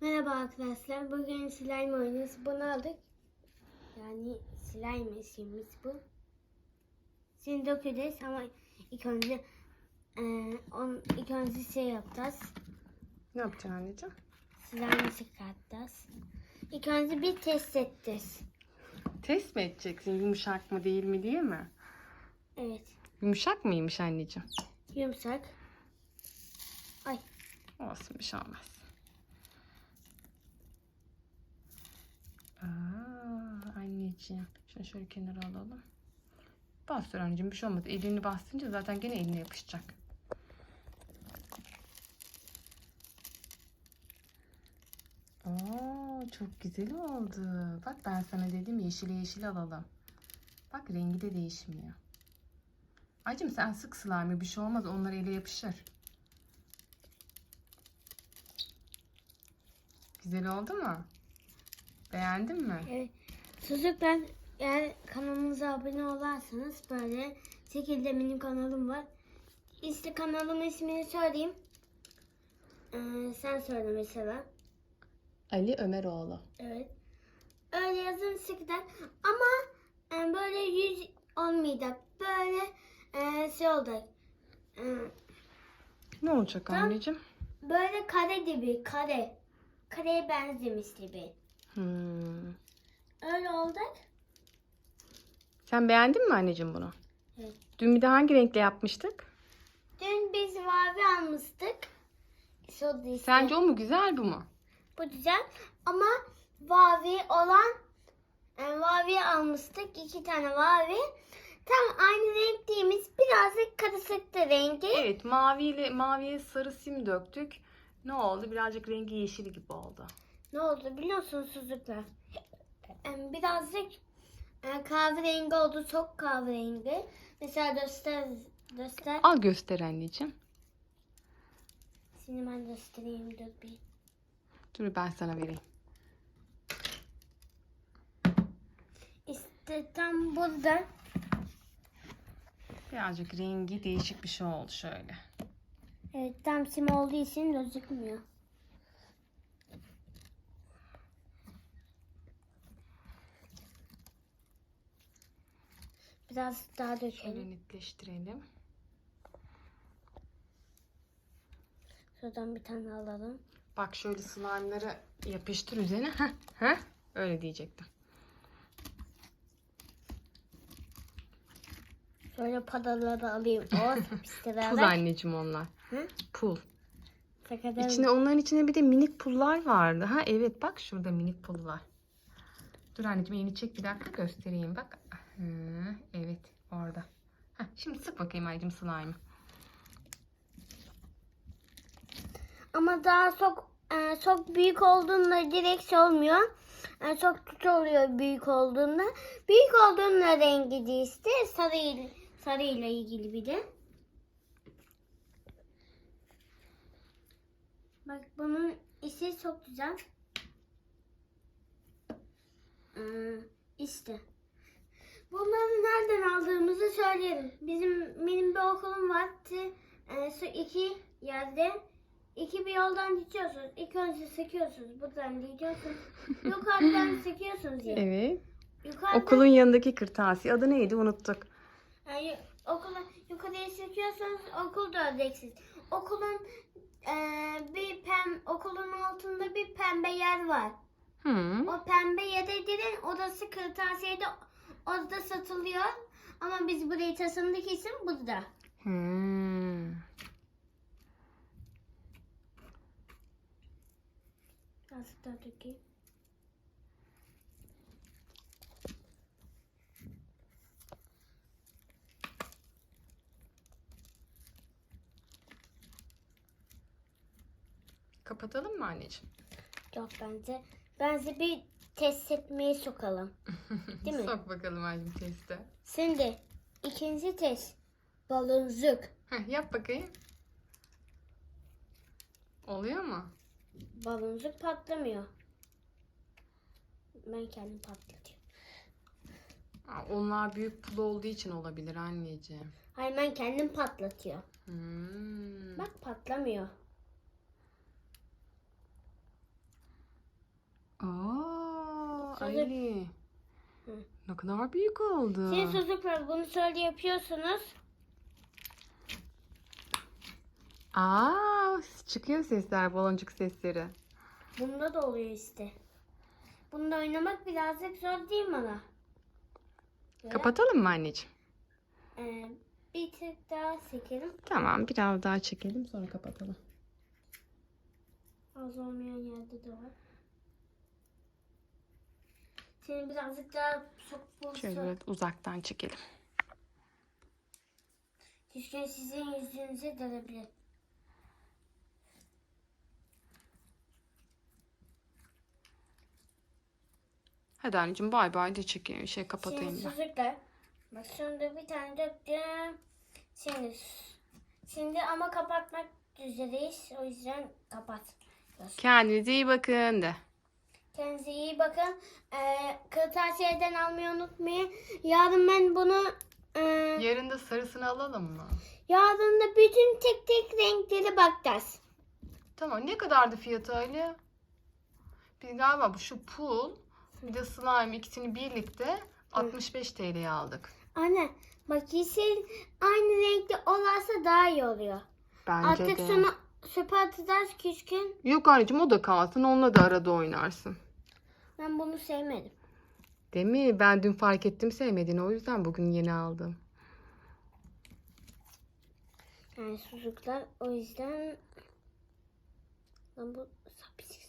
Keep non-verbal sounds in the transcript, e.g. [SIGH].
Merhaba arkadaşlar. Bugün slime oynuyoruz. Bunu aldık. Yani slime işimiz bu. Şimdi dökeceğiz ama ilk önce e, on, ilk önce şey yapacağız. Ne yapacaksın anneciğim? Slime çıkartacağız. İlk önce bir test edeceğiz. Test mi edeceksin yumuşak mı değil mi diye mi? Evet. Yumuşak mıymış anneciğim? Yumuşak. Ay. Olsun bir şey olmaz. Anneciğim. Şunu şöyle kenara alalım. Bastır anneciğim bir şey olmaz. Elini bastırınca zaten gene eline yapışacak. Oo, çok güzel oldu. Bak ben sana dedim yeşile yeşil alalım. Bak rengi de değişmiyor. Acım sen sık slime bir şey olmaz. Onlar ele yapışır. Güzel oldu mu? Beğendin mi? Evet. Çocuklar eğer kanalımıza abone olarsanız böyle şekilde benim kanalım var. İşte kanalımın ismini söyleyeyim. Ee, sen söyle mesela. Ali Ömeroğlu. Evet. Öyle yazın sıkıdan ama e, böyle yüz olmayacak. Böyle e, şey olacak. E, Ne olacak anneciğim? böyle kare gibi kare. Kareye benzemiş gibi. Hmm. Öyle olacak. Sen beğendin mi anneciğim bunu? Evet. Dün bir de hangi renkle yapmıştık? Dün biz mavi almıştık. Soda işte. Sence o mu güzel bu mu? Bu güzel ama mavi olan e, mavi almıştık. iki tane mavi. Tam aynı renk değilmiş. Birazcık karışıktı rengi. Evet maviyle maviye sarı sim döktük. Ne oldu? Birazcık rengi yeşil gibi oldu. Ne oldu biliyor musunuz çocuklar? Birazcık e, kahverengi oldu. Çok kahverengi. Mesela göster göster. Al göster anneciğim. Şimdi ben göstereyim dur bir. Dur ben sana vereyim. İşte tam burada. Birazcık rengi değişik bir şey oldu şöyle. Evet tam sim olduğu için gözükmüyor. Biraz daha Şöyle dökelim. netleştirelim. Şuradan bir tane alalım. Bak şöyle slime'ları yapıştır üzerine. Heh, heh. Öyle diyecektim. Şöyle padaları da alayım. [LAUGHS] O Pul anneciğim onlar. Hı? Pul. Sakadan. İçinde onların içinde bir de minik pullar vardı. Ha evet bak şurada minik pul var. Dur anneciğim elini çek bir dakika göstereyim bak. Evet orada. Heh, şimdi sık bakayım anneciğim slime'ı. Ama daha çok e, çok büyük olduğunda direkt şey olmuyor. E, çok kötü oluyor büyük olduğunda. Büyük olduğunda rengi değişti. Sarı ile, sarı ile ilgili bir de. Bak bunun işi çok güzel. Ee, işte. Bunları nereden aldığımızı söyleyelim. Bizim benim bir okulum var. E, şu iki yerde iki bir yoldan gidiyorsunuz. İlk önce sıkıyorsunuz. Buradan gidiyorsunuz. [LAUGHS] Yukarıdan sıkıyorsunuz ya. Evet. Yukarıdan, Okulun yanındaki kırtasiye adı neydi unuttuk. Yani okula yukarıya sıkıyorsanız okulda öleceksiniz. Okulun eee, bir pem okulun altında bir pembe yer var. Hı. O pembe yere girin odası kırtasiyede orada satılıyor. Ama biz burayı taşındık için burada. Hı. Biraz daha dökeyim. Kapatalım mı anneciğim? Yok bence. Bence bir test etmeye sokalım. [LAUGHS] Değil mi? Sok bakalım anneciğim testi. Şimdi ikinci test. Baloncuk. Heh, yap bakayım. Oluyor mu? Baloncuk patlamıyor. Ben kendim patlatıyorum. Aa, onlar büyük pul olduğu için olabilir anneciğim. Hayır ben kendim patlatıyor. Hmm. Bak patlamıyor. Aa, Ali. Hı. Ne kadar büyük oldu. Siz çocuklar bunu şöyle yapıyorsunuz. Aa, çıkıyor sesler, baloncuk sesleri. Bunda da oluyor işte. Bunda oynamak birazcık zor değil mi ana? Böyle, Kapatalım mı anneciğim? e, bir tık daha çekelim. Tamam, biraz daha çekelim sonra kapatalım. Az olmayan yerde de var. Seni birazcık daha sok Şöyle biraz uzaktan çekelim. Düşkün sizin yüzünüze dalebilir. Hadi anneciğim bay bay de çekeyim. Şey kapatayım Şimdi ben. çocuklar. Bak şunda bir tane döktüm. Şimdi şimdi ama kapatmak üzereyiz. O yüzden kapat. Kendinize iyi bakın de. Kendinize iyi bakın. Ee, kırtasiyeden almayı unutmayın. Yarın ben bunu e, Yarın da sarısını alalım mı? yarın da bütün tek tek renkleri bakacağız. Tamam. Ne kadardı fiyatı Ali? Bir galiba bu şu pul bir de slime ikisini birlikte 65 TL'ye aldık. Anne bak yeşil aynı renkli olarsa daha iyi oluyor. Bence Artık de. şunu çöpe atacağız küçükün. Yok anneciğim o da kalsın. Onunla da arada oynarsın. Ben bunu sevmedim. Değil mi? Ben dün fark ettim sevmediğini. O yüzden bugün yeni aldım. Yani çocuklar o yüzden ben bu sapıcık